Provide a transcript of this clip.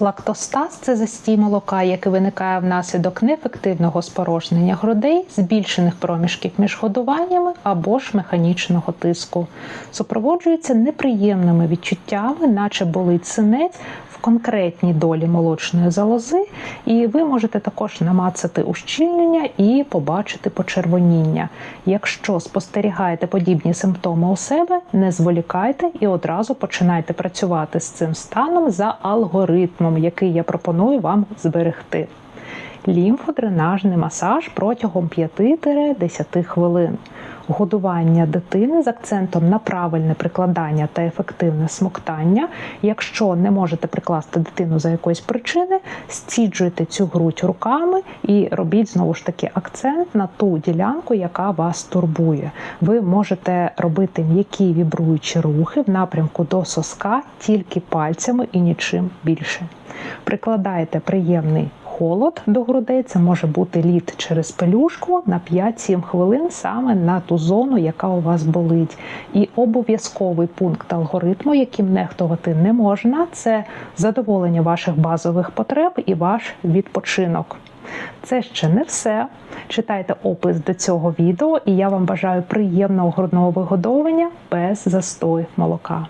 Лактостаз це застій молока, який виникає внаслідок неефективного спорожнення грудей, збільшених проміжків між годуваннями або ж механічного тиску. Супроводжується неприємними відчуттями, наче болить синець в конкретній долі молочної залози, і ви можете також намацати ущільнення і побачити почервоніння. Якщо спостерігаєте подібні симптоми у себе, не зволікайте і одразу починайте працювати з цим станом за алгоритмом, який я пропоную вам зберегти. Лімфодренажний масаж протягом 5-10 хвилин. Годування дитини з акцентом на правильне прикладання та ефективне смоктання. Якщо не можете прикласти дитину за якоїсь причини, стіджуйте цю грудь руками і робіть знову ж таки акцент на ту ділянку, яка вас турбує. Ви можете робити м'які вібруючі рухи в напрямку до соска тільки пальцями і нічим більше. Прикладайте приємний холод до грудей, це може бути лід через пелюшку на 5-7 хвилин саме на ту зону, яка у вас болить. І обов'язковий пункт алгоритму, яким нехтувати не можна, це задоволення ваших базових потреб і ваш відпочинок. Це ще не все. Читайте опис до цього відео, і я вам бажаю приємного грудного вигодовування без застоїв молока.